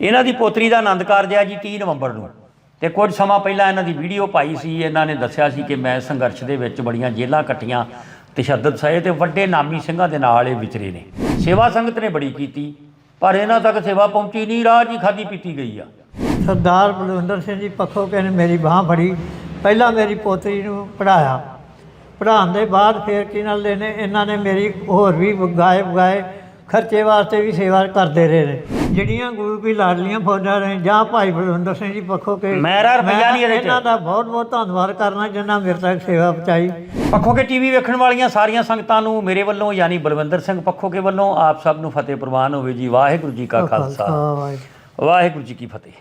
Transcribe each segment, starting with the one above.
ਇਹਨਾਂ ਦੀ ਪੋਤਰੀ ਦਾ ਆਨੰਦ ਕਾਰਜ ਹੈ ਜੀ 30 ਨਵੰਬਰ ਨੂੰ। ਤੇ ਕੁਝ ਸਮਾਂ ਪਹਿਲਾਂ ਇਹਨਾਂ ਦੀ ਵੀਡੀਓ ਪਾਈ ਸੀ, ਇਹਨਾਂ ਨੇ ਦੱਸਿਆ ਸੀ ਕਿ ਮੈਂ ਸੰਘਰਸ਼ ਦੇ ਵਿੱਚ ਬੜੀਆਂ ਜੇਲ੍ਹਾਂ ਕੱਟੀਆਂ, ਤਸ਼ੱਦਦ ਸਹੇ ਤੇ ਵੱਡੇ ਨਾਮੀ ਸਿੰਘਾਂ ਦੇ ਨਾਲ ਇਹ ਵਿਚਰੇ ਨੇ। ਸੇਵਾ ਸੰਗਤ ਨੇ ਬੜੀ ਕੀਤੀ, ਪਰ ਇਹਨਾਂ ਤੱਕ ਸੇਵਾ ਪਹੁੰਚੀ ਨਹੀਂ, ਰਾਹ ਜੀ ਖਾਦੀ ਪੀਤੀ ਗਈ ਆ। ਸਰਦਾਰ ਬਲਵਿੰਦਰ ਸਿੰਘ ਜੀ ਪੱਖੋਂ ਕੇ ਮੇਰੀ ਬਾਹ ਫੜੀ, ਪਹਿਲਾਂ ਮੇਰੀ ਪੋਤਰੀ ਨੂੰ ਪੜਾਇਆ ਪੜ੍ਹਾਉਣ ਦੇ ਬਾਅਦ ਫਿਰ ਕੀ ਨਾਲ ਦੇ ਨੇ ਇਹਨਾਂ ਨੇ ਮੇਰੀ ਹੋਰ ਵੀ ਗਾਏ ਗਾਏ ਖਰਚੇ ਵਾਸਤੇ ਵੀ ਸੇਵਾ ਕਰਦੇ ਰਹੇ ਨੇ। ਜਿਹੜੀਆਂ ਗੁਰੂ ਕੀ ਲਾਡਲੀਆਂ ਫੌਜਾਂ ਨੇ ਜਾਂ ਭਾਈ ਬਲਵਿੰਦਰ ਸਿੰਘ ਜੀ ਪੱਖੋ ਕੇ ਮੇਰਾ ਰੁਪਈਆ ਨਹੀਂ ਇਹਦੇ 'ਚ। ਇਹਨਾਂ ਦਾ ਬਹੁਤ ਬਹੁਤ ਧੰਨਵਾਦ ਕਰਨਾ ਜਿਨ੍ਹਾਂ ਮੇਰੇ ਤੱਕ ਸੇਵਾ ਪਹੁੰਚਾਈ। ਪੱਖੋ ਕੇ ਟੀਵੀ ਵੇਖਣ ਵਾਲੀਆਂ ਸਾਰੀਆਂ ਸੰਗਤਾਂ ਨੂੰ ਮੇਰੇ ਵੱਲੋਂ ਯਾਨੀ ਬਲਵਿੰਦਰ ਸਿੰਘ ਪੱਖੋ ਕੇ ਵੱਲੋਂ ਆਪ ਸਭ ਨੂੰ ਫਤਿਹ ਪ੍ਰਵਾਨ ਹੋਵੇ ਜੀ। ਵਾਹਿਗੁਰੂ ਜੀ ਕਾ ਖਾਲਸਾ। ਵਾਹਿਗੁਰੂ। ਜੀ ਕੀ ਫਤਿਹ।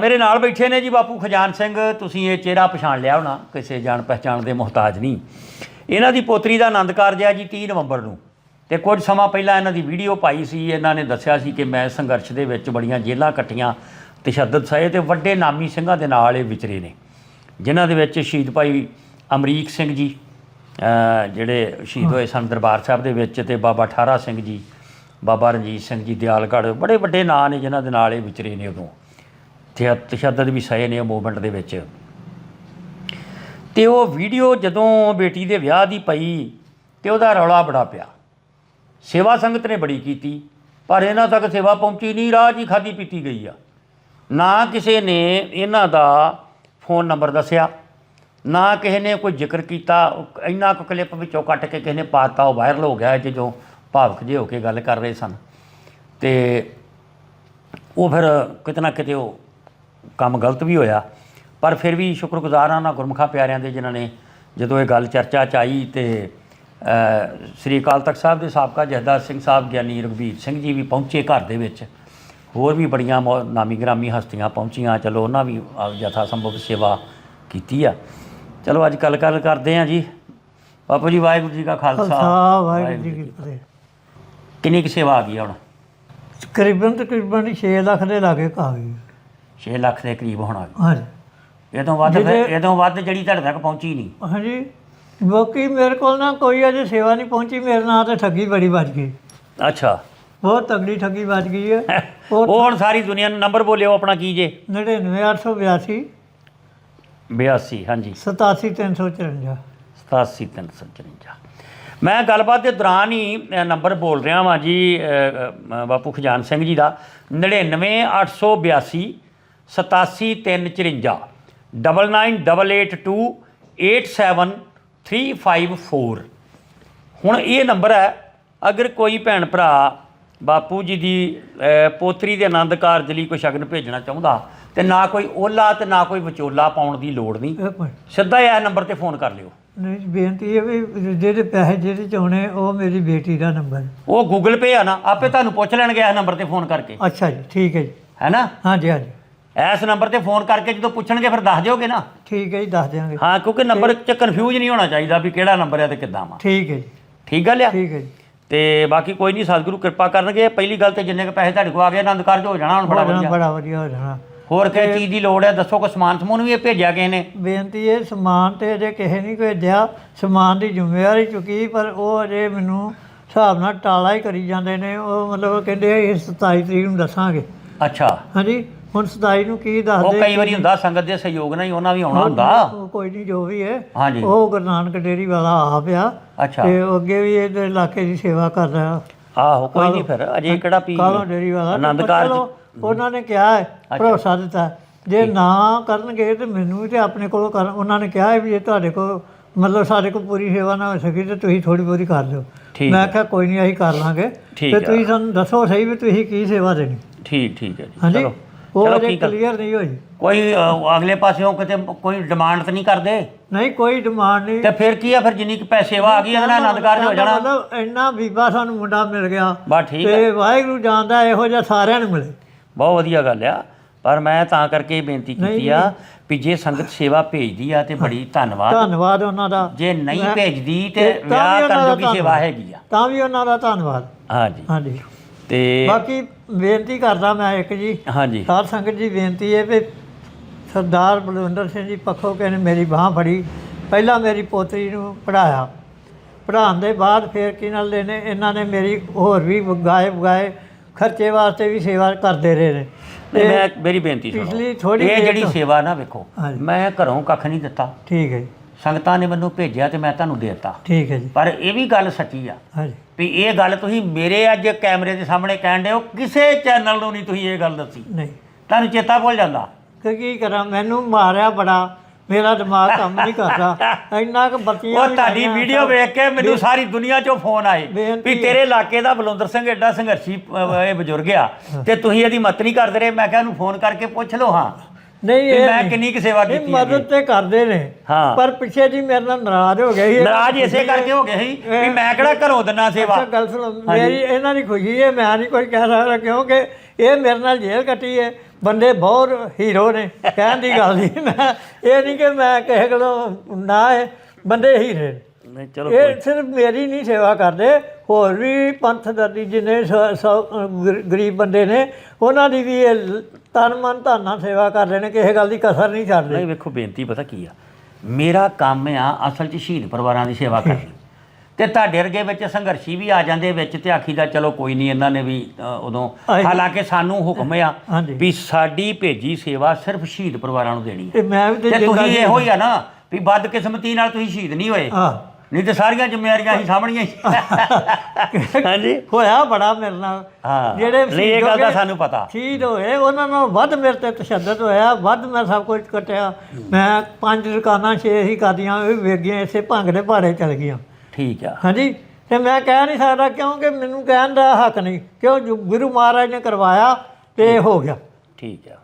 ਮੇਰੇ ਨਾਲ ਬੈਠੇ ਨੇ ਜੀ ਬਾਪੂ ਖਜਾਨ ਸਿੰਘ। ਤੁਸੀਂ ਇਹ ਚਿਹਰਾ ਪਛਾਣ ਲਿਆ ਹੋਣਾ ਕਿਸੇ ਜਾਣ ਪਹਿਚਾਣ ਦੇ ਮੁਹਤਾਜ ਨਹੀਂ। ਇਹਨਾਂ ਦੀ ਪੋਤਰੀ ਦਾ ਆਨੰਦ ਕਾਰਜ ਹੈ ਜੀ 30 ਨਵੰਬਰ ਨੂੰ। ਤੇ ਕੁਝ ਸਮਾਂ ਪਹਿਲਾਂ ਇਹਨਾਂ ਦੀ ਵੀਡੀਓ ਪਾਈ ਸੀ, ਇਹਨਾਂ ਨੇ ਦੱਸਿਆ ਸੀ ਕਿ ਮੈਂ ਸੰਘਰਸ਼ ਦੇ ਵਿੱਚ ਬੜੀਆਂ ਜੇਲ੍ਹਾਂ ਕੱਟੀਆਂ, ਤਸ਼ੱਦਦ ਸਹੇ ਤੇ ਵੱਡੇ ਨਾਮੀ ਸਿੰਘਾਂ ਦੇ ਨਾਲ ਇਹ ਵਿਚਰੇ ਨੇ, ਜਿਨ੍ਹਾਂ ਦੇ ਵਿੱਚ ਸ਼ਹੀਦ ਭਾਈ ਅਮਰੀਕ ਸਿੰਘ ਜੀ ਜਿਹੜੇ ਸ਼ਹੀਦ ਹੋਏ ਸਨ ਦਰਬਾਰ ਸਾਹਿਬ ਦੇ ਵਿੱਚ ਤੇ ਬਾਬਾ ਠਾਰਾ ਸਿੰਘ ਜੀ, ਬਾਬਾ ਰਣਜੀਤ ਸਿੰਘ ਜੀ ਦਿਆਲਗੜ੍ਹ, ਬੜੇ ਵੱਡੇ ਨਾਂ ਨੇ ਜਿਨ੍ਹਾਂ ਦੇ ਨਾਲ ਇਹ ਵਿਚਰੇ ਨੇ ਉਦੋਂ, ਤੇ ਤਸ਼ੱਦਦ ਵੀ ਸਹੇ ਨੇ ਮੂਵਮੈਂਟ ਦੇ ਵਿੱਚ। ਤੇ ਉਹ ਵੀਡੀਓ ਜਦੋਂ ਬੇਟੀ ਦੇ ਵਿਆਹ ਦੀ ਪਈ, ਤੇ ਉਹਦਾ ਰੌਲਾ ਬੜਾ ਪਿਆ। ਸੇਵਾ ਸੰਗਤ ਨੇ ਬੜੀ ਕੀਤੀ, ਪਰ ਇਹਨਾਂ ਤੱਕ ਸੇਵਾ ਪਹੁੰਚੀ ਨਹੀਂ, ਰਾਹ ਜੀ ਖਾਦੀ ਪੀਤੀ ਗਈ ਆ। ਨਾ ਕਿਸੇ ਨੇ ਇਹਨਾਂ ਦਾ ਫੋਨ ਨੰਬਰ ਦੱਸਿਆ, ਨਾ ਕਿਸੇ ਨੇ ਕੋਈ ਜ਼ਿਕਰ ਕੀਤਾ, ਇੰਨਾ ਕੁ ਕਲਿੱਪ ਵਿੱਚੋਂ ਕੱਟ ਕੇ ਕਿਸੇ ਨੇ ਪਾਤਾ, ਉਹ ਵਾਇਰਲ ਹੋ ਗਿਆ ਜਦੋਂ ਭਾਵਕ ਜਿਹੇ ਹੋ ਕੇ ਗੱਲ ਕਰ ਰਹੇ ਸਨ। ਤੇ ਉਹ ਫਿਰ ਕਿਤੇ ਨਾ ਕਿਤੇ ਉਹ ਕੰਮ ਗਲਤ ਵੀ ਹੋਇਆ, ਪਰ ਫਿਰ ਵੀ ਸ਼ੁਕਰਗੁਜ਼ਾਰ ਹਾਂ ਉਹਨਾਂ ਗੁਰਮਖਾ ਪਿਆਰਿਆਂ ਦੇ ਜਿਨ੍ਹਾਂ ਨੇ ਜਦੋਂ ਇਹ ਗੱਲ ਚਰਚਾ ਚ ਆਈ ਤੇ ਸ੍ਰੀ ਅਕਾਲ ਤਖਤ ਸਾਹਿਬ ਦੇ ਸਾਬਕਾ ਜਥੇਦਾਰ ਸਿੰਘ ਸਾਹਿਬ ਗਿਆਨੀ ਰਘਬੀਰ ਸਿੰਘ ਜੀ ਵੀ ਪਹੁੰਚੇ ਘਰ ਦੇ ਵਿੱਚ। ਹੋਰ ਵੀ ਬੜੀਆਂ ਨਾਮੀ ਗ੍ਰਾਮੀ ਹਸਤੀਆਂ ਪਹੁੰਚੀਆਂ। ਚਲੋ ਉਹਨਾਂ ਵੀ ਆ ਯਥਾ ਸੰਭਵ ਸੇਵਾ ਕੀਤੀ ਆ। ਚਲੋ ਅੱਜ ਕੱਲ ਗੱਲ ਕਰਦੇ ਆ ਜੀ। ਬਾਪੂ ਜੀ ਵਾਹਿਗੁਰੂ ਜੀ ਕਾ ਖਾਲਸਾ। ਵਾਹਿਗੁਰੂ ਜੀ ਕੀ ਫਤਿਹ। ਕਿੰਨੀ ਕੁ ਸੇਵਾ ਆ ਗਈ ਆ ਹੁਣ? ਤਕਰੀਬਨ ਤਕਰੀਬਨ 6 ਲੱਖ ਦੇ ਲਾਗੇ ਕਾ ਗਈ। 6 ਲੱਖ ਦੇ ਕਰੀਬ ਹੋਣਾ। ਹਾਂਜੀ। ਇਹ ਤੋਂ ਵੱਧ ਜਿਹਦੇ- ਇਹ ਤੋਂ ਵੱਧ ਜਿਹੜੀ ਤੁਹਾਡੇ ਤੱਕ ਪਹੁੰਚੀ ਨਹੀਂ। ਹਾਂਜੀ। ਬਾਕੀ ਮੇਰੇ ਕੋਲ ਨਾ ਕੋਈ ਅਜੇ ਸੇਵਾ ਨਹੀਂ ਪਹੁੰਚੀ ਮੇਰੇ ਨਾਲ ਤੇ ਠੱਗੀ ਬੜੀ ਵੱਜ ਗਈ। ਅੱਛਾ। ਬਹੁਤ ਤਗੜੀ ਠੱਗੀ ਵੱਜ ਗਈ ਹੈ ਉਹ ਹੁਣ ਸਾਰੀ ਦੁਨੀਆ ਨੂੰ ਨੰਬਰ ਬੋਲਿਓ ਆਪਣਾ ਕੀ ਜੇ? 99882 82 ਹਾਂਜੀ। 87354 87354 ਮੈਂ ਗੱਲਬਾਤ ਦੇ ਦੌਰਾਨ ਹੀ ਨੰਬਰ ਬੋਲ ਰਿਹਾ ਵਾਂ ਜੀ ਬਾਪੂ ਖਜਾਨ ਸਿੰਘ ਜੀ ਦਾ। 99882 87354 9988287354 ਹੁਣ ਇਹ ਨੰਬਰ ਹੈ ਅਗਰ ਕੋਈ ਭੈਣ ਭਰਾ ਬਾਪੂ ਜੀ ਦੀ ਪੋਤਰੀ ਦੇ ਆਨੰਦ ਕਾਰਜ ਲਈ ਕੋਈ ਸ਼ਗਨ ਭੇਜਣਾ ਚਾਹੁੰਦਾ ਤੇ ਨਾ ਕੋਈ ਓਲਾ ਤੇ ਨਾ ਕੋਈ ਵਿਚੋਲਾ ਪਾਉਣ ਦੀ ਲੋੜ ਨਹੀਂ ਸਿੱਧਾ ਇਹ ਨੰਬਰ ਤੇ ਫੋਨ ਕਰ ਲਿਓ। ਨਹੀਂ ਬੇਨਤੀ ਹੈ ਵੀ ਜਿਹੜੇ ਪੈਸੇ ਜਿਹੜੇ ਚਾਉਣੇ ਉਹ ਮੇਰੀ ਬੇਟੀ ਦਾ ਨੰਬਰ ਉਹ ਗੂਗਲ ਪੇ ਆ ਨਾ ਆਪੇ ਤੁਹਾਨੂੰ ਪੁੱਛ ਲੈਣਗੇ ਇਸ ਨੰਬਰ ਤੇ ਫੋਨ ਕਰਕੇ। ਅੱਛਾ ਜੀ ਠੀਕ ਹੈ ਜੀ। ਹੈ ਨਾ? ਹਾਂਜੀ ਹਾਂਜੀ। ਇਸ ਨੰਬਰ ਤੇ ਫੋਨ ਕਰਕੇ ਜਦੋਂ ਪੁੱਛਣਗੇ ਫਿਰ ਦੱਸ ਦਿਓਗੇ ਨਾ। ਠੀਕ ਹੈ ਜੀ ਦੱਸ ਦਿਆਂਗੇ। ਹਾਂ ਕਿਉਂਕਿ ਨੰਬਰ 'ਚ ਕਨਫਿਊਜ਼ ਨਹੀਂ ਹੋਣਾ ਚਾਹੀਦਾ ਵੀ ਕਿਹੜਾ ਨੰਬਰ ਹੈ ਤੇ ਕਿੱਦਾਂ ਵਾ। ਠੀਕ ਹੈ ਜੀ। ਠੀਕ ਗੱਲ ਆ? ਠੀਕ ਹੈ ਜੀ। ਤੇ ਬਾਕੀ ਕੋਈ ਨਹੀਂ ਸਤਿਗੁਰੂ ਕਿਰਪਾ ਕਰਨਗੇ। ਪਹਿਲੀ ਗੱਲ ਤੇ ਜਿੰਨੇ ਕ ਪੈਸੇ ਤੁਹਾਡੇ ਕੋਲ ਆ ਗਏ ਆਨੰਦ ਕਾਰਜ ਹੋ ਜਾਣਾ ਹੁਣ ਬੜਾ ਵਧੀਆ। ਬੜਾ ਵਧੀਆ ਹੋ ਜਾਣਾ। ਹੋਰ ਕਿਹੜੀ ਚੀਜ਼ ਦੀ ਲੋੜ ਹੈ ਦੱਸੋ ਕੋ ਸਮਾਨ ਸਮੂਨ ਵੀ ਇਹ ਭੇਜਿਆ ਕਿਸੇ ਨੇ? ਬੇਨਤੀ ਹੈ ਸਮਾਨ ਤੇ ਅਜੇ ਕਿਸੇ ਨਹੀਂ ਭੇਜਿਆ। ਸਮਾਨ ਦੀ ਜ਼ਿੰਮੇਵਾਰੀ ਚੁੱਕੀ ਪਰ ਉਹ ਅਜੇ ਮੈਨੂੰ ਹਿਸਾਬ ਨਾਲ ਟਾਲਾ ਹੀ ਕਰੀ ਜਾਂਦੇ ਨੇ। ਉਹ ਮਤਲਬ ਕਹਿੰਦੇ ਇਹ 27 ਤਰੀਕ ਨੂੰ ਦੱਸਾਂਗੇ। ਅੱਛਾ। ਹਾਂਜੀ। ਹੁਣ 27 ਨੂੰ ਕੀ ਉਹ ਦੱਸਦੇ ਕਈ ਵਾਰੀ ਹੁੰਦਾ ਸੰਗਤ ਦੇ ਸਹਿਯੋਗ ਨਾਲ ਹੀ ਉਹਨਾਂ ਵੀ ਆਉਣਾ ਹੁੰਦਾ। ਉਹ ਕੋਈ ਨਹੀਂ ਜੋ ਵੀ ਹੈ ਹਾਂਜੀ। ਉਹ ਗੁਰੂ ਨਾਨਕ ਡੇਰੀ ਵਾਲਾ ਆ। ਪਿਆ ਅੱਛਾ। ਤੇ ਉਹ ਅੱਗੇ ਵੀ ਇਹਦੇ ਇਲਾਕੇ ਦੀ ਸੇਵਾ ਕਰ ਰਿਹਾ। ਆਹੋ ਕੋਈ ਨਹੀਂ ਫਿਰ ਅਜੇ ਕਿਹੜਾ ਵੀ ਕਾਲੋ ਡੇਰੀ ਵਾਲਾ? ਆਨੰਦ ਪਰ ਕਾਰਜ। ਚਲੋ, ਉਹਨਾਂ ਨੇ ਕਿਹਾ ਹੈ ਭਰੋਸਾ ਦਿੱਤਾ। ਜੇ ਨਾ ਕਰਨਗੇ ਤੇ ਮੈਨੂੰ ਵੀ ਤੇ ਆਪਣੇ ਕੋਲੋਂ ਕਰ ਉਹਨਾਂ ਨੇ ਕਿਹਾ ਹੈ ਵੀ ਜੇ ਤੁਹਾਡੇ ਕੋਲ ਮਤਲਬ ਸਾਡੇ ਕੋਲ ਪੂਰੀ ਸੇਵਾ ਨਾ ਹੋ ਸਕੀ ਤੇ ਤੁਸੀਂ ਥੋੜੀ ਬਹੁਤੀ ਕਰ ਲਿਓ। ਠੀਕ ਮੈਂ ਕਿਹਾ ਕੋਈ ਨਹੀਂ ਅਸੀਂ ਕਰ ਲਾਂਗੇ। ਠੀਕ ਤੇ ਆ। ਤੁਸੀਂ ਸਾਨੂੰ ਦੱਸੋ ਸਹੀ ਵੀ ਤੁਸੀਂ ਕੀ ਸੇਵਾ ਦੇਣੀ। ਠੀਕ ਠੀਕ ਹੈ ਜੀ। ਹਾਂਜੀ? ਚਲੋ। ਉਹ ਚਲੋ ਅਜੇ ਕਲੀਅਰ ਨਹੀਂ ਹੋਈ। ਕੋਈ ਅ, ਅਗਲੇ ਪਾਸਿਓਂ ਕਿਤੇ ਕੋਈ ਡਿਮਾਂਡ ਤਾਂ ਨਹੀਂ ਕਰਦੇ? ਨਹੀਂ ਕੋਈ ਡਿਮਾਂਡ ਨਹੀਂ। ਤੇ ਫਿਰ ਕੀ ਆ? ਫਿਰ ਜਿੰਨੀ ਕੁ ਪੈਸੇ ਆ ਗਈ ਇਹਦੇ ਨਾਲ ਆਨੰਦ ਕਾਰਜ ਹੋ ਜਾਣਾ। ਮਤਲਬ ਇੰਨਾ ਬੀਬਾ ਸਾਨੂੰ ਮੁੰਡਾ ਮਿਲ ਗਿਆ। ਬਸ ਠੀਕ ਤੇ ਵਾਹਿਗੁਰੂ ਜਾਣਦਾ ਇਹੋ ਜਿਹਾ ਸਾਰਿਆਂ ਨੂੰ ਮਿਲੇ। ਬਹੁਤ ਵਧੀਆ ਗੱਲ ਆ। ਪਰ ਮੈਂ ਤਾਂ ਕਰਕੇ ਇਹ ਬੇਨਤੀ ਕੀਤੀ ਆ ਵੀ ਜੇ ਸੰਗਤ ਸੇਵਾ ਭੇਜਦੀ ਆ ਤੇ ਬੜੀ ਧੰਨਵਾਦ। ਧੰਨਵਾਦ ਉਹਨਾਂ ਦਾ। ਜੇ ਨਹੀਂ ਭੇਜਦੀ ਤੇ ਤੇ ਤਾਂ ਵੀ ਵਿਆਹ ਉਹਨਾਂ ਕਰਨ ਦਾ ਜੋਗੀ ਸੇਵਾ ਧੰਨਵਾਦ। ਹੈਗੀ ਆ। ਤਾਂ ਵੀ ਉਹਨਾਂ ਦਾ ਧੰਨਵਾਦ। ਹਾਂਜੀ। ਹਾਂਜੀ। ਤੇ ਬਾਕੀ ਬੇਨਤੀ ਕਰਦਾ ਮੈਂ ਇੱਕ ਜੀ ਹਾਂਜੀ। ਸਾਧ ਸੰਗਤ ਜੀ ਬੇਨਤੀ ਹੈ ਵੀ ਸਰਦਾਰ ਬਲਵਿੰਦਰ ਸਿੰਘ ਜੀ ਪੱਖੋ ਕੇ ਨੇ ਮੇਰੀ ਬਾਹ ਫੜੀ ਪਹਿਲਾਂ ਮੇਰੀ ਪੋਤਰੀ ਨੂੰ ਪੜਾਇਆ ਪੜ੍ਹਾਉਣ ਦੇ ਬਾਅਦ ਫਿਰ ਕੀ ਨਾਲ ਦੇ ਨੇ ਇਹਨਾਂ ਨੇ ਮੇਰੀ ਹੋਰ ਵੀ ਗਾਏ ਗਾਏ ਖਰਚੇ ਵਾਸਤੇ ਵੀ ਸੇਵਾ ਕਰਦੇ ਰਹੇ ਨੇ। ਮੈਂ ਮੇਰੀ ਬੇਨਤੀ ਸੁਣੋ। ਪਿਛਲੀ ਥੋੜ੍ਹੀ ਇਹ ਜਿਹੜੀ ਸੇਵਾ ਨਾ ਵੇਖੋ। ਮੈਂ ਘਰੋਂ ਕੱਖ ਨਹੀਂ ਦਿੱਤਾ। ਠੀਕ ਹੈ ਜੀ। ਸੰਗਤਾਂ ਨੇ ਮੈਨੂੰ ਭੇਜਿਆ ਤੇ ਮੈਂ ਤੁਹਾਨੂੰ ਦੇ ਦਿੱਤਾ। ਠੀਕ ਹੈ ਜੀ। ਪਰ ਇਹ ਵੀ ਗੱਲ ਸੱਚੀ ਆ ਹਾਂਜੀ। ਵੀ ਇਹ ਗੱਲ ਤੁਸੀਂ ਮੇਰੇ ਅੱਜ ਕੈਮਰੇ ਦੇ ਸਾਹਮਣੇ ਕਹਿਣ ਦੇ ਹੋ ਕਿਸੇ ਚੈਨਲ ਨੂੰ ਨਹੀਂ ਤੁਸੀਂ ਇਹ ਗੱਲ ਦੱਸੀ। ਨਹੀਂ। ਤੁਹਾਨੂੰ ਚੇਤਾ ਭੁੱਲ ਜਾਂਦਾ। ਕਿ ਕੀ ਕਰਾਂ ਮੈਨੂੰ ਮਾਰਿਆ ਬੜਾ ਮੇਰਾ ਦਿਮਾਗ ਕੰਮ ਨਹੀਂ ਕਰਦਾ ਇੰਨਾ ਕੁ ਬੱਤੀਆਂ ਉਹ ਤੁਹਾਡੀ ਵੀਡੀਓ ਵੇਖ ਕੇ ਮੈਨੂੰ ਸਾਰੀ ਦੁਨੀਆ 'ਚੋਂ ਫੋਨ ਆਏ ਵੀ ਤੇਰੇ ਇਲਾਕੇ ਦਾ ਬਲਵੰਦਰ ਸਿੰਘ ਐਡਾ ਸੰਘਰਸ਼ੀ ਇਹ ਬਜ਼ੁਰਗ ਆ ਤੇ ਤੁਸੀਂ ਇਹਦੀ ਮਤ ਨਹੀਂ ਕਰਦੇ ਰਹੇ। ਮੈਂ ਕਿਹਾ ਇਹਨੂੰ ਫੋਨ ਕਰਕੇ ਪੁੱਛ ਲਓ ਹਾਂ। ਨਹੀਂ ਇਹ ਮੈਂ। ਕਿੰਨੀ ਕੁ ਸੇਵਾ ਕੀਤੀ ਹੈ ਮਦਦ ਤੇ ਕਰਦੇ ਨੇ। ਹਾਂ। ਪਰ ਪਿੱਛੇ ਜੀ ਮੇਰੇ ਨਾਲ ਨਾਰਾਜ਼ ਹੋ ਗਏ ਸੀ। ਨਾਰਾਜ਼ ਇਸੇ ਕਰਕੇ ਹੋ ਗਏ ਸੀ ਵੀ ਮੈਂ ਕਿਹੜਾ ਘਰੋਂ ਦਿਨਾ ਸੇਵਾ। ਅੱਛਾ ਗੱਲ ਸੁਣੋ। ਮੇਰੀ ਇਹਨਾਂ ਦੀ ਖੁਸ਼ੀ ਹੈ ਮੈਂ ਨਹੀਂ ਕੋਈ ਕਹਿ ਸਕਦਾ ਕਿਉਂਕਿ ਇਹ ਮੇਰੇ ਨਾਲ ਜੇਲ੍ਹ ਕੱਟੀ ਹੈ। ਬੰਦੇ ਬਹੁਤ ਹੀਰੋ ਨੇ ਕਹਿਣ ਦੀ ਗੱਲ ਨਹੀਂ। ਮੈਂ ਇਹ ਨਹੀਂ ਕਿ ਮੈਂ ਕਿਸੇ ਕੋਲੋਂ ਨਾ ਹੈ ਬੰਦੇ ਹੀਰੇ ਨੇ। ਨਹੀਂ ਚਲੋ ਇਹ ਸਿਰਫ ਮੇਰੀ ਨਹੀਂ ਸੇਵਾ ਕਰਦੇ। ਹੋਰ ਵੀ ਪੰਥ ਦਰਦੀ ਜਿੰਨੇ ਗਰੀਬ ਬੰਦੇ ਨੇ ਉਹਨਾਂ ਦੀ ਵੀ ਇਹ ਤਨ ਮਨ ਧਨ ਸੇਵਾ ਕਰਦੇ ਨੇ ਕਿਸੇ ਗੱਲ ਦੀ ਕਸਰ ਨਹੀਂ ਛੱਡਦੇ ਨਹੀਂ ਵੇਖੋ ਬੇਨਤੀ ਪਤਾ ਕੀ ਆ? ਮੇਰਾ ਕੰਮ ਆ ਅਸਲ 'ਚ ਸ਼ਹੀਦ ਪਰਿਵਾਰਾਂ ਦੀ ਸੇਵਾ ਕਰਨੀ। ਤੇ ਤੁਹਾਡੇ ਵਰਗੇ ਵਿੱਚ ਸੰਘਰਸ਼ੀ ਵੀ ਆ ਜਾਂਦੇ ਵਿੱਚ ਤੇ ਆਖੀਦਾ ਚਲੋ ਕੋਈ ਨਹੀਂ ਇਹਨਾਂ ਨੇ ਵੀ ਉਦੋਂ। ਹਾਲਾਂਕਿ ਸਾਨੂੰ ਹੁਕਮ ਆ। ਵੀ ਸਾਡੀ ਭੇਜੀ ਸੇਵਾ ਸਿਰਫ ਸ਼ਹੀਦ ਪਰਿਵਾਰਾਂ ਨੂੰ ਦੇਣੀ ਤੇ ਮੈਂ ਵੀ ਤੇ ਤੇ ਤੁਸੀਂ ਇਹੋ ਹੀ ਆ ਨਾ ਵੀ ਬਦਕਿਸਮਤੀ ਨਾਲ ਤੁਸੀਂ ਸ਼ਹੀਦ ਨਹੀਂ ਹੋਏ। ਹਾਂ। ਨਹੀਂ ਤੇ ਸਾਰੀਆਂ ਜ਼ਿੰਮੇਵਾਰੀਆਂ ਹੀ ਸਾਹਮਣੀਆਂ ਸੀ ਹਾਂਜੀ। ਹੋਇਆ ਬੜਾ ਮੇਰੇ ਨਾਲ। ਹਾਂ। ਜਿਹੜੇ ਨਹੀਂ, ਇਹ ਗੱਲ ਹੋ ਦਾ ਸਾਨੂੰ ਪਤਾ। ਸ਼ਹੀਦ ਹੋਏ ਉਹਨਾਂ ਨਾਲ ਵੱਧ ਮੇਰੇ ਤੇ ਤਸ਼ੱਦਦ ਹੋਇਆ ਵੱਧ ਮੈਂ ਸਭ ਕੁਝ ਕਟਿਆ। ਮੈਂ ਪੰਜ ਦੁਕਾਨਾਂ ਛੇ ਹੀ ਕਰਦੀਆਂ ਉਹ ਵੀ ਵੇਚ ਗਈਆਂ ਇਸੇ ਭੰਗ ਦੇ ਭਾੜੇ ਚਲ ਗਈਆਂ। ਠੀਕ ਆ। ਹਾਂਜੀ ਤੇ ਮੈਂ ਕਹਿ ਨਹੀਂ ਸਕਦਾ ਕਿਉਂਕਿ ਮੈਨੂੰ ਕਹਿਣ ਦਾ ਹੱਕ ਨਹੀਂ। ਕਿਉਂ? ਜੋ ਗੁਰੂ ਮਹਾਰਾਜ ਨੇ ਕਰਵਾਇਆ ਤੇ ਹੋ ਗਿਆ। ਠੀਕ ਆ।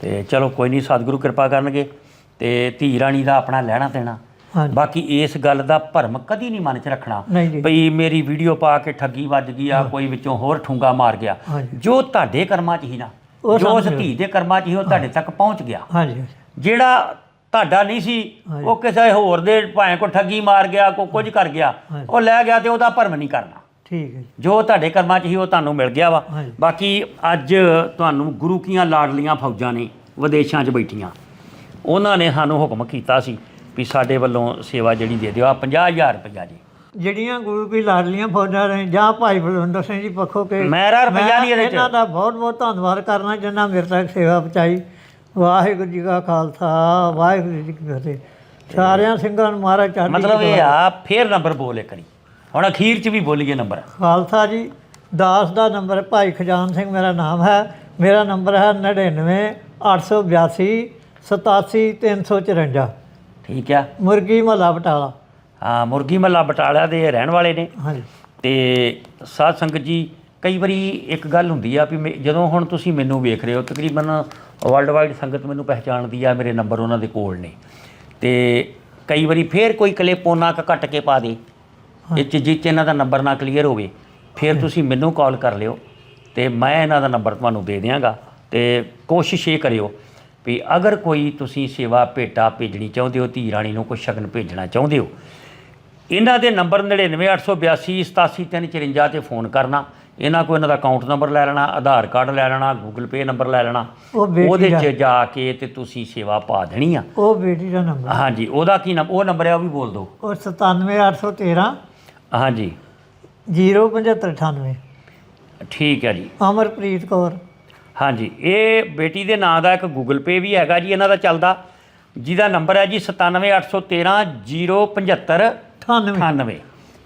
ਤੇ ਚਲੋ ਕੋਈ ਨਹੀਂ ਸਤਿਗੁਰੂ ਕਿਰਪਾ ਕਰਨਗੇ। ਤੇ ਧੀ ਰਾਣੀ ਦਾ ਆਪਣਾ ਲੈਣਾ ਦੇਣਾ। ਹਾਂਜੀ। ਬਾਕੀ ਇਸ ਗੱਲ ਦਾ ਭਰਮ ਕਦੀ ਨਹੀਂ ਮਨ 'ਚ ਰੱਖਣਾ। ਨਹੀਂ ਜੀ ਭਈ ਮੇਰੀ ਵੀਡੀਓ ਪਾ ਕੇ ਠੱਗੀ ਵੱਜ ਗਈ ਆ ਕੋਈ ਵਿੱਚੋਂ ਹੋਰ ਠੁੰਗਾ ਮਾਰ ਗਿਆ। ਹਾਂਜੀ। ਜੋ ਤੁਹਾਡੇ ਕਰਮਾਂ 'ਚ ਹੀ ਨਾ ਉਹ ਜੋ ਉਸ ਸਮਝ ਧੀ ਦੇ ਕਰਮਾਂ 'ਚ ਹੀ ਉਹ ਤੁਹਾਡੇ ਤੱਕ ਪਹੁੰਚ ਗਿਆ। ਹਾਂਜੀ। ਜਿਹੜਾ ਤੁਹਾਡਾ ਨਹੀਂ ਸੀ ਹਾਂਜੀ। ਉਹ ਕਿਸੇ ਹੋਰ ਦੇ ਭਾਵੇਂ ਕੋ ਠੱਗੀ ਮਾਰ ਗਿਆ ਕੋ ਕੁਝ ਕਰ ਗਿਆ ਹਾਂਜੀ। ਉਹ ਲੈ ਗਿਆ ਤੇ ਉਹਦਾ ਭਰਮ ਨਹੀਂ ਕਰਨਾ। ਠੀਕ ਹੈ ਜੀ। ਜੋ ਤੁਹਾਡੇ ਕਰਮਾਂ 'ਚ ਹੀ ਉਹ ਤੁਹਾਨੂੰ ਮਿਲ ਗਿਆ ਵਾ। ਹਾਂਜੀ। ਬਾਕੀ ਅੱਜ ਤੁਹਾਨੂੰ ਗੁਰੂ ਕੀਆਂ ਲਾਡਲੀਆਂ ਫੌਜਾਂ ਨੇ ਵਿਦੇਸ਼ਾਂ 'ਚ ਬੈਠੀਆਂ। ਉਹਨਾਂ ਨੇ ਸਾਨੂੰ ਹੁਕਮ ਕੀਤਾ ਸੀ ਵੀ ਸਾਡੇ ਵੱਲੋਂ ਸੇਵਾ ਜਿਹੜੀ ਦੇ ਦਿਓ। ਆ 50000 ਰੁਪਇਆ ਜੀ। ਜਿਹੜੀਆਂ ਗੁਰੂ ਕੀ ਲਾਡਲੀਆਂ ਫੌਜਾਂ ਨੇ ਜਾਂ ਭਾਈ ਬਲਵੰਦਰ ਸਿੰਘ ਜੀ ਪੱਖੋ ਕੇ ਮੇਰਾ ਰੁਪਈਆ ਨਹੀਂ ਇਹਦੇ 'ਚ। ਇਹਨਾਂ ਦਾ ਬਹੁਤ ਬਹੁਤ ਧੰਨਵਾਦ ਕਰਨਾ ਜਿਨ੍ਹਾਂ ਮੇਰੇ ਤੱਕ ਸੇਵਾ ਪਹੁੰਚਾਈ। ਵਾਹਿਗੁਰੂ ਜੀ ਕਾ ਖਾਲਸਾ ਵਾਹਿਗੁਰੂ ਜੀ ਕੀ ਫਤਿਹ। ਸਾਰਿਆਂ ਸਿੰਘਾਂ ਨੂੰ ਮਹਾਰਾਜ ਚੜ੍ਹਦੀ ਮਤਲਬ ਇਹ ਆ ਫੇਰ ਨੰਬਰ ਬੋਲੇ ਕਰੀ ਹੁਣ ਅਖੀਰ 'ਚ ਵੀ ਬੋਲੀਏ ਨੰਬਰ। ਖਾਲਸਾ ਜੀ ਦਾਸ ਦਾ ਨੰਬਰ ਭਾਈ ਖਜਾਨ ਸਿੰਘ ਮੇਰਾ ਨਾਮ ਹੈ। ਮੇਰਾ ਨੰਬਰ ਹੈ 99 882 87354 ਠੀਕ ਆ? ਮੁਰਗੀ ਮਹੱਲਾ ਬਟਾਲਾ। ਹਾਂ ਮੁਰਗੀ ਮੱਲਾ ਬਟਾਲਾ ਦੇ ਰਹਿਣ ਵਾਲੇ ਨੇ। ਹਾਂਜੀ। ਤੇ ਸਾਧ ਸੰਗਤ ਜੀ ਕਈ ਵਾਰੀ ਇੱਕ ਗੱਲ ਹੁੰਦੀ ਆ ਵੀ ਜਦੋਂ ਹੁਣ ਤੁਸੀਂ ਮੈਨੂੰ ਵੇਖ ਰਹੇ ਹੋ ਤਕਰੀਬਨ ਵਰਲਡ ਵਾਈਡ ਸੰਗਤ ਮੈਨੂੰ ਪਹਿਚਾਣਦੀ ਆ ਮੇਰੇ ਨੰਬਰ ਉਹਨਾਂ ਦੇ ਕੋਲ ਨੇ। ਤੇ ਕਈ ਵਾਰੀ ਫੇਰ ਕੋਈ ਕਲਿੱਪ ਉਹਨਾਂ ਕ ਕੱਟ ਕੇ ਪਾ ਦੇ। ਇਹ ਜਿਹ 'ਚ ਇਹਨਾਂ ਦਾ ਨੰਬਰ ਨਾ ਕਲੀਅਰ ਹੋਵੇ ਫਿਰ ਤੁਸੀਂ ਮੈਨੂੰ ਕਾਲ ਕਰ ਲਿਓ ਤੇ ਮੈਂ ਇਹਨਾਂ ਦਾ ਨੰਬਰ ਤੁਹਾਨੂੰ ਦੇ ਦਿਆਂਗਾ ਤੇ ਕੋਸ਼ਿਸ਼ ਇਹ ਕਰਿਓ ਵੀ ਅਗਰ ਕੋਈ ਤੁਸੀਂ ਸੇਵਾ ਭੇਟਾ ਭੇਜਣੀ ਚਾਹੁੰਦੇ ਹੋ ਧੀ ਰਾਣੀ ਨੂੰ ਕੋਈ ਸ਼ਗਨ ਭੇਜਣਾ ਚਾਹੁੰਦੇ ਹੋ ਇਹਨਾਂ ਦੇ ਨੰਬਰ 99882 87354 ਤੇ ਫੋਨ ਕਰਨਾ। ਇਹਨਾਂ ਕੋਲ ਇਹਨਾਂ ਦਾ ਅਕਾਊਂਟ ਨੰਬਰ ਲੈ ਲੈਣਾ ਆਧਾਰ ਕਾਰਡ ਲੈ ਲੈਣਾ ਗੂਗਲ ਪੇ ਨੰਬਰ ਲੈ ਲੈਣਾ। ਉਹਦੇ 'ਚ ਜਾ ਕੇ ਤੇ ਤੁਸੀਂ ਸੇਵਾ ਪਾ ਦੇਣੀ ਆ। ਉਹ ਬੇਟੀ ਦਾ ਨੰਬਰ। ਹਾਂਜੀ ਉਹਦਾ ਕੀ ਨੰਬਰ ਉਹ ਨੰਬਰ ਹੈ ਉਹ ਵੀ ਬੋਲ ਦਿਓ। ਉਹ 97813 ਹਾਂਜੀ। 07598 ਠੀਕ ਹੈ ਜੀ। ਅਮਰਪ੍ਰੀਤ ਕੌਰ। ਹਾਂਜੀ, ਇਹ ਬੇਟੀ ਦੇ ਨਾਂ ਦਾ ਇੱਕ ਗੂਗਲ ਪੇ ਵੀ ਹੈਗਾ ਜੀ, ਇਹਨਾਂ ਦਾ ਚੱਲਦਾ। ਜਿਹਦਾ ਨੰਬਰ ਹੈ ਜੀ 97813 075 98 98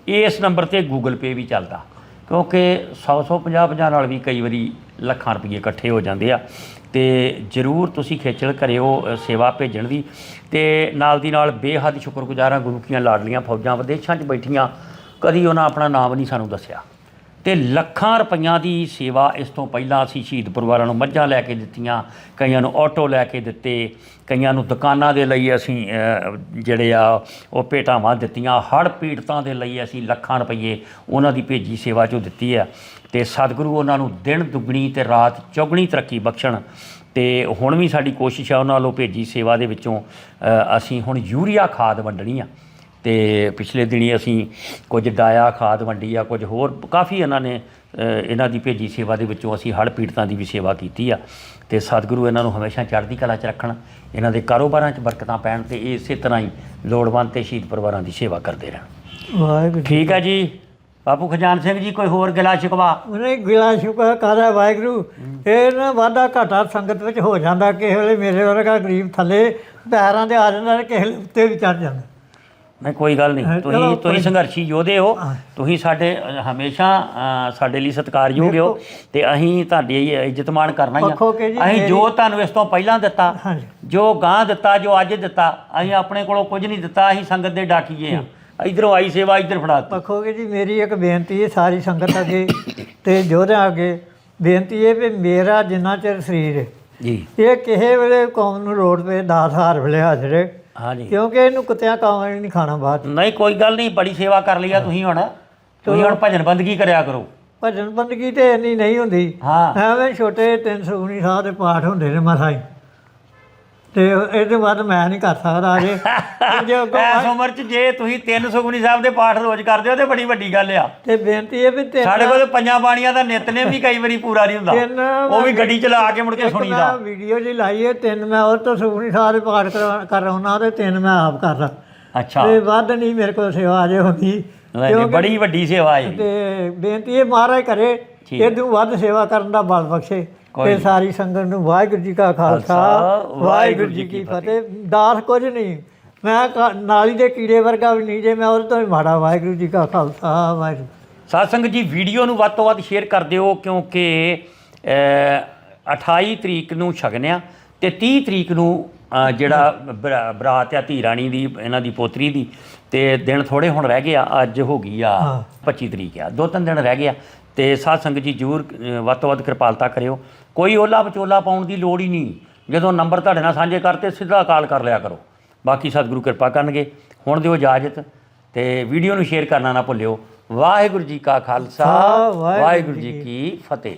ਇਸ ਨੰਬਰ ਤੇ ਗੂਗਲ ਪੇ ਵੀ ਚੱਲਦਾ, ਕਿਉਂਕਿ 100 100 50 50 ਨਾਲ ਵੀ ਕਈ ਵਾਰੀ ਲੱਖਾਂ ਰੁਪਏ ਇਕੱਠੇ ਹੋ ਜਾਂਦੇ ਆ। ਤੇ ਜਰੂਰ ਤੁਸੀਂ ਖੇਚਲ ਕਰਿਓ ਸੇਵਾ ਭੇਜਣ ਦੀ। ਤੇ ਨਾਲ ਦੀ ਨਾਲ ਬੇਹੱਦ ਸ਼ੁਕਰਗੁਜ਼ਾਰਾਂ ਗੁਰੂ ਕੀਆਂ ਲਾਡਲੀਆਂ ਫੌਜਾਂ ਵਿਦੇਸ਼ਾਂ 'ਚ ਬੈਠੀਆਂ, ਕਦੀ ਉਹਨਾਂ ਆਪਣਾ ਨਾਮ ਨਹੀਂ ਸਾਨੂੰ ਦੱਸਿਆ। ਤੇ ਲੱਖਾਂ ਰੁਪਈਆਂ ਦੀ ਸੇਵਾ ਇਸ ਤੋਂ ਪਹਿਲਾਂ ਅਸੀਂ ਸ਼ਹੀਦ ਪਰਿਵਾਰਾਂ ਨੂੰ ਮੱਝਾਂ ਲੈ ਕੇ ਦਿੱਤੀਆਂ, ਕਈਆਂ ਨੂੰ ਆਟੋ ਲੈ ਕੇ ਦਿੱਤੇ, ਕਈਆਂ ਨੂੰ ਦੁਕਾਨਾਂ ਦੇ ਲਈ ਅਸੀਂ ਜਿਹੜੇ ਆ, ਉਹ ਭੇਟਾਵਾਂ ਦਿੱਤੀਆਂ। ਹੜ੍ਹ ਪੀੜਤਾਂ ਦੇ ਲਈ ਅਸੀਂ ਲੱਖਾਂ ਰੁਪਏ ਉਹਨਾਂ ਦੀ ਭੇਜੀ ਸੇਵਾ 'ਚੋਂ ਦਿੱਤੀ ਆ ਤੇ ਸਤਿਗੁਰੂ ਉਹਨਾਂ ਨੂੰ ਦਿਨ ਦੁੱਗਣੀ ਤੇ ਰਾਤ ਚੌਗਣੀ ਤਰੱਕੀ ਬਖਸ਼ਣ। ਤੇ ਹੁਣ ਵੀ ਸਾਡੀ ਕੋਸ਼ਿਸ਼ ਆ ਉਹਨਾਂ ਵੱਲੋਂ ਭੇਜੀ ਸੇਵਾ ਦੇ ਵਿੱਚੋਂ ਅਸੀਂ ਹੁਣ ਯੂਰੀਆ ਖਾਦ ਵੰਡਣੀ ਆ। ਤੇ ਪਿਛਲੇ ਦਿਨੀ ਅਸੀਂ ਕੁਝ ਡਾਇਆ ਖਾਦ ਵੰਡੀ ਆ ਕੁਝ ਹੋਰ ਕਾਫੀ ਇਹਨਾਂ ਨੇ ਇਹਨਾਂ ਦੀ ਭੇਜੀ ਸੇਵਾ ਦੇ ਵਿੱਚੋਂ ਅਸੀਂ ਹੜ੍ਹ ਪੀੜਤਾਂ ਦੀ ਵੀ ਸੇਵਾ ਕੀਤੀ ਆ। ਤੇ ਸਤਿਗੁਰੂ ਇਹਨਾਂ ਨੂੰ ਹਮੇਸ਼ਾ ਚੜ੍ਹਦੀ ਕਲਾ 'ਚ ਰੱਖਣ ਇਹਨਾਂ ਦੇ ਕਾਰੋਬਾਰਾਂ 'ਚ ਬਰਕਤਾਂ ਪੈਣ ਤੇ ਇਸੇ ਤਰ੍ਹਾਂ ਹੀ ਲੋੜਵੰਦ ਤੇ ਸ਼ਹੀਦ ਪਰਿਵਾਰਾਂ ਦੀ ਸੇਵਾ ਕਰਦੇ ਰਹਿਣ। ਵਾਹਿਗੁਰੂ ਠੀਕ ਆ ਜੀ। ਬਾਪੂ ਖਜਾਨ ਸਿੰਘ ਜੀ ਕੋਈ ਹੋਰ ਗਿਲਾ ਸ਼ਿਕਵਾ? ਉਹਨੇ ਗਿਲਾ ਸ਼ੁਕਰ ਕਰਾ ਵਾਹਿਗੁਰੂ? ਇਹ ਨਾ ਵਾਦਾ ਘਾਟਾ ਸੰਗਤ ਵਿੱਚ ਹੋ ਜਾਂਦਾ ਕਿਸੇ ਵੇਲੇ ਮੇਰੇ ਵਰਗਾ ਗਰੀਬ ਥੱਲੇ ਪੈਰਾਂ ਦੇ ਆ ਜਾਂਦਾ ਕਿਸੇ ਉੱਤੇ ਵੀ ਚੜ ਜਾਂਦਾ। ਨਹੀਂ ਕੋਈ ਗੱਲ ਨਹੀਂ। ਤੁਸੀਂ ਤੁਸੀਂ ਸੰਘਰਸ਼ੀ ਯੋਧੇ ਹੋ। ਤੁਸੀਂ ਸਾਡੇ ਹਮੇਸ਼ਾ ਸਾਡੇ ਲਈ ਸਤਿਕਾਰਯੋਗ ਹੋ। ਤੇ ਅਸੀਂ ਤੁਹਾਡੀ ਇੱਜ਼ਤ ਮਾਣ ਕਰਨਾ ਹੀ ਆ। ਅਸੀਂ ਜੋ ਤੁਹਾਨੂੰ ਇਸ ਤੋਂ ਪਹਿਲਾਂ ਦਿੱਤਾ ਜੋ ਗਾਂ ਦਿੱਤਾ ਜੋ ਅੱਜ ਦਿੱਤਾ ਅਸੀਂ ਆਪਣੇ ਕੋਲੋਂ ਕੁਝ ਨਹੀਂ ਦਿੱਤਾ ਅਸੀਂ ਸੰਗਤ ਦੇ ਡਾਕੀਏ ਆ। ਇਧਰੋਂ ਆਈ ਸੇਵਾ ਇਧਰ ਫੜਾ ਦਿੱਤੀ। ਪੱਖੋਗੇ ਜੀ ਮੇਰੀ ਇੱਕ ਬੇਨਤੀ ਹੈ ਸਾਰੀ ਸੰਗਤ ਅੱਗੇ ਤੇ ਯੋਧਿਆਂ ਅੱਗੇ। ਬੇਨਤੀ ਹੈ ਵੀ ਮੇਰਾ ਜਿੰਨਾ ਚਿਰ ਸਰੀਰ ਹੈ ਜੀ। ਇਹ ਕਿਸੇ ਵੇਲੇ ਕੌਮ ਨੂੰ ਰੋਡ ਤੇ ਦਾਸ ਹਾਰ ਵੇਲੇ ਹਾਜ਼ਰੇ ਹਾਂਜੀ। ਕਿਉਂਕਿ ਇਹਨੂੰ ਕੁੱਤਿਆਂ ਕਾਵਾਂ ਨੇ ਨਹੀਂ ਖਾਣਾ ਬਾਅਦ 'ਚ। ਨਹੀਂ ਕੋਈ ਗੱਲ ਨਹੀਂ ਬੜੀ ਸੇਵਾ ਕਰ ਲਈ ਆ ਤੁਸੀਂ ਹੁਣ। ਤੁਸੀਂ ਹੁਣ ਭਜਨ ਬੰਦਗੀ ਕਰਿਆ ਕਰੋ। ਭਜਨ ਬੰਦਗੀ ਤੇ ਇੰਨੀ ਨਹੀਂ ਹੁੰਦੀ। ਹਾਂ। ਐਵੇਂ ਛੋਟੇ 319 ਸਾਹ ਦੇ ਪਾਠ ਹੁੰਦੇ ਨੇ ਮਸਾਂ ਹੀ ਤੇ ਇਹਦੇ ਬਾਅਦ ਮੈਂ ਨਹੀਂ ਕਰ ਸਕਦਾ ਅਜੇ। ਤੇ ਜੇ ਅੱਗੋਂ ਐਸ ਉਮਰ ਚ ਜੇ ਤੁਸੀਂ ਤਿੰਨ ਸੁਖਮਨੀ ਸਾਹਿਬ ਦੇ ਪਾਠ ਰੋਜ਼ ਕਰਦੇ ਹੋ ਤੇ ਬੜੀ ਵੱਡੀ ਗੱਲ ਆ। ਤੇ ਬੇਨਤੀ ਹੈ ਵੀ ਤਿੰਨ ਸਾਡੇ ਕੋਲ ਤੇ ਪੰਜਾਂ ਬਾਣੀਆਂ ਦਾ ਨਿਤਨੇਮ ਵੀ ਕਈ ਵਾਰੀ ਪੂਰਾ ਨਹੀਂ ਤਿੰਨ ਹੁੰਦਾ ਉਹ ਵੀ ਗੱਡੀ ਚਲਾ ਕੇ ਮੁੜ ਕੇ ਸੁਣੀਦਾ ਵੀਡੀਓ ਜੀ ਲਾਈ ਹੈ ਤਿੰਨ ਮੈਂ ਉਹ ਤੋਂ ਸੁਖਨੀ ਸਾਹਿਬ ਦੇ ਪਾਠ ਕਰਵਾ- ਕਰਾਉਣਾ ਤੇ ਤਿੰਨ ਮੈਂ ਆਪ ਕਰਦਾ ਅੱਛਾ। ਤੇ ਵੱਧ ਨਹੀਂ ਮੇਰੇ ਕੋਲ ਸੇਵਾ ਅਜੇ ਹੁੰਦੀ। ਨਹੀਂ, ਨਹੀਂ, ਬੜੀ ਵੱਡੀ ਸੇਵਾ ਹੈ ਤੇ ਬੇਨਤੀ ਇਹ ਮਹਾਰਾਜ ਕਰੇ ਠੀਕ। ਇਹਨੂੰ ਵੱਧ ਸੇਵਾ ਕਰਨ ਦਾ ਬਲ ਬਖਸ਼ੇ। ਤੇ। ਸਾਰੀ ਸੰਗਤ ਨੂੰ ਵਾਹਿਗੁਰੂ ਜੀ ਕਾ ਖਾਲਸਾ ਵਾਹਿਗੁਰੂ ਜੀ ਕੀ ਫਤਿਹ। ਦਾਸ ਕੁਝ ਨਹੀਂ। ਮੈਂ ਨਾਲੀ ਦੇ ਕੀੜੇ ਵਰਗਾ ਵੀ ਨਹੀਂ ਜੇ ਮੈਂ ਉਹਦੇ ਤੋਂ ਵੀ ਮਾੜਾ। ਵਾਹਿਗੁਰੂ ਜੀ ਕਾ ਖਾਲਸਾ ਵਾਹਿਗੁਰੂ। ਸਾਧ ਸੰਗਤ ਜੀ ਵੀਡੀਓ ਨੂੰ ਵੱਧ ਤੋਂ ਵੱਧ ਸ਼ੇਅਰ ਕਰ ਦਿਓ ਕਿਉਂਕਿ ਅ, 28 ਤਰੀਕ ਨੂੰ ਛਗਨਿਆ ਤੇ 30 ਤਰੀਕ ਨੂੰ ਜਿਹੜਾ ਬਰਾ- ਬਰਾਤ ਆ ਧੀ ਰਾਣੀ ਦੀ ਇਹਨਾਂ ਦੀ ਪੋਤਰੀ ਦੀ ਤੇ ਦਿਨ ਥੋੜੇ ਹੁਣ ਰਹਿ ਗਏ ਆ ਅੱਜ ਹੋ ਗਈ ਆ ਹਾਂ। 25 ਤਰੀਕ ਆ। ਦੋ ਤਿੰਨ ਦਿਨ ਰਹਿ ਗਏ ਆ। ਤੇ ਸਾਧ ਸੰਗਤ ਜੀ ਜਰੂਰ ਅ, ਵੱਧ ਤੋਂ ਵੱਧ ਕਿਰਪਾਲਤਾ ਕਰਿਓ। ਕੋਈ ਓਲਾ ਵਿਚੋਲਾ ਪਾਉਣ ਦੀ ਲੋੜ ਹੀ ਨਹੀਂ। ਜਦੋਂ ਨੰਬਰ ਤੁਹਾਡੇ ਨਾਲ ਸਾਂਝੇ ਕਰਤੇ ਸਿੱਧਾ ਕਾਲ ਕਰ ਲਿਆ ਕਰੋ। ਬਾਕੀ ਸਤਿਗੁਰੂ ਕਿਰਪਾ ਕਰਨਗੇ। ਹੁਣ ਦਿਓ ਇਜਾਜ਼ਤ ਤੇ ਵੀਡੀਓ ਨੂੰ ਸ਼ੇਅਰ ਕਰਨਾ ਨਾ ਭੁੱਲਿਓ। ਵਾਹਿਗੁਰੂ ਜੀ ਕਾ ਖਾਲਸਾ ਵਾਹਿਗੁਰੂ ਜੀ ਕੀ ਫਤਿਹ।